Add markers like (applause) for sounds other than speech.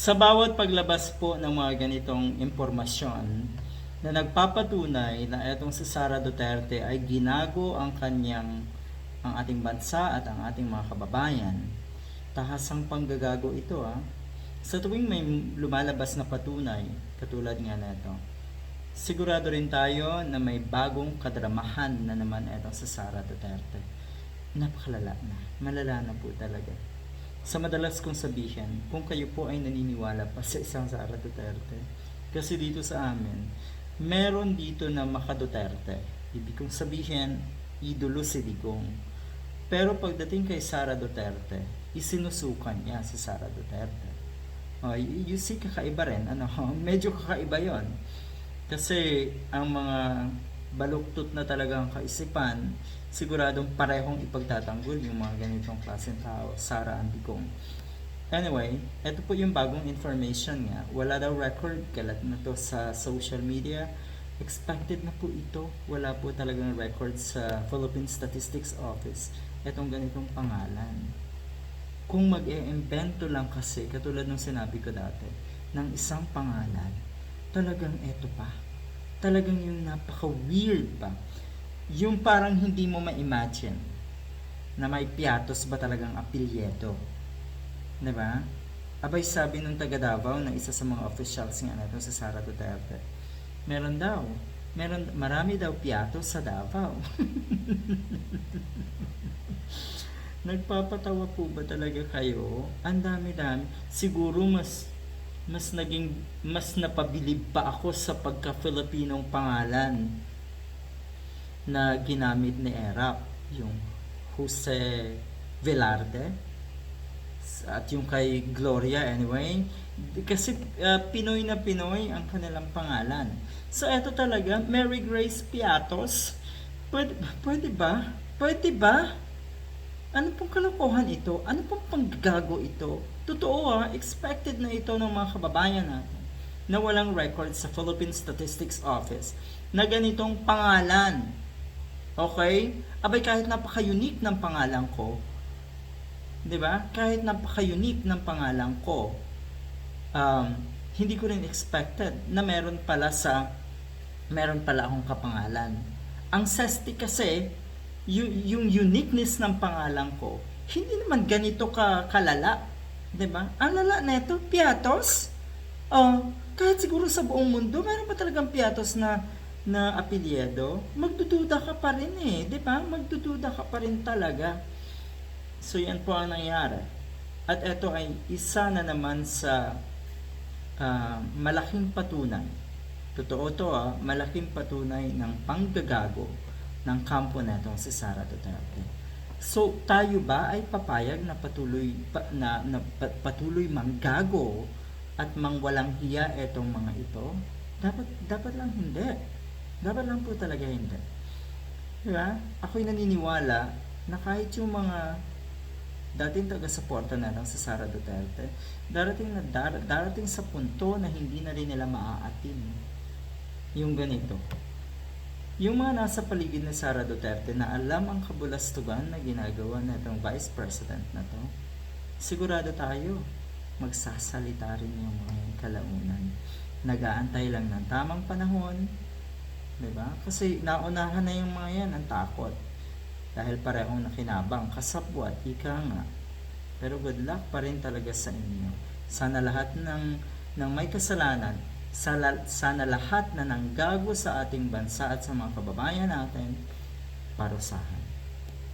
Sa bawat paglabas po ng mga ganitong impormasyon na nagpapatunay na etong si Sara Duterte ay ginago ang kanyang ang ating bansa at ang ating mga kababayan. Tahasang panggagago ito ah. Sa tuwing may lumalabas na patunay, katulad nga nito, sigurado rin tayo na may bagong kadramahan na naman etong si Sara Duterte. Napakalala na. Malala na po talaga. Sa madalas kong sabihin, kung kayo po ay naniniwala pa sa isang Sara Duterte, kasi dito sa amin, meron dito na maka Duterte. Ibig kong sabihin, idolo si Digong. Pero pagdating kay Sara Duterte, isinusukan niya si Sara Duterte. Oh, y- you see, kakaiba rin. Ano, (laughs) medyo kakaiba yon Kasi ang mga baluktot na talagang kaisipan, siguradong parehong ipagtatanggol yung mga ganitong klaseng tao, Sara Andigong. Anyway, ito po yung bagong information nga. Wala daw record, kalat na to sa social media. Expected na po ito. Wala po talagang record sa Philippine Statistics Office. Itong ganitong pangalan. Kung mag-e-invento lang kasi, katulad ng sinabi ko dati, ng isang pangalan, talagang eto pa. Talagang yung napaka-weird pa. Yung parang hindi mo ma-imagine na may piatos ba talagang apelyedo. 'Di ba? Abay sabi nung taga Davao na isa sa mga officials nga nato sa Sara Duterte. Meron daw. Meron marami daw piatos sa Davao. (laughs) Nagpapatawa po ba talaga kayo? Ang dami-dami. Siguro mas mas naging mas napabilib pa ako sa pagka-Filipinong pangalan na ginamit ni Erap, yung Jose Velarde at yung kay Gloria anyway kasi uh, Pinoy na Pinoy ang kanilang pangalan so eto talaga Mary Grace Piatos pwede, pwede ba? pwede ba? Ano pong kalokohan ito? ano pong panggago ito? totoo ah, expected na ito ng mga kababayan natin na walang record sa Philippine Statistics Office na ganitong pangalan Okay? Abay kahit napaka-unique ng pangalan ko, 'di ba? Kahit napaka-unique ng pangalan ko, um, hindi ko rin expected na meron pala sa meron pala akong kapangalan. Ang sesti kasi, yung, yung uniqueness ng pangalan ko, hindi naman ganito ka kalala. ba? Ang lala nito, Piatos. Oh, kahit siguro sa buong mundo, meron pa talagang Piatos na na apelyido, magdududa ka pa rin eh, 'di ba? Magdududa ka pa rin talaga. So yan po ang nangyari. At ito ay isa na naman sa ah, malaking patunay. Totoo to ah, malaking patunay ng panggagago ng kampo netong si Sara Duterte. So tayo ba ay papayag na patuloy pa, na, na pa- patuloy manggago at mangwalang hiya etong mga ito? Dapat dapat lang hindi. Dapat lang po talaga hindi. Diba? Ako'y naniniwala na kahit yung mga dating taga-suporta na lang sa Sara Duterte, darating na dar- darating sa punto na hindi na rin nila maaatin yung ganito. Yung mga nasa paligid ni Sara Duterte na alam ang kabulastugan na ginagawa na itong Vice President na to, sigurado tayo magsasalita rin yung mga yung kalaunan. Nag-aantay lang ng tamang panahon, 'di ba? Kasi naunahan na yung mga yan ang takot. Dahil parehong nakinabang, kasabwat, ika nga. Pero good luck pa rin talaga sa inyo. Sana lahat ng, ng may kasalanan, sana, sana lahat na nanggago sa ating bansa at sa mga kababayan natin, parusahan.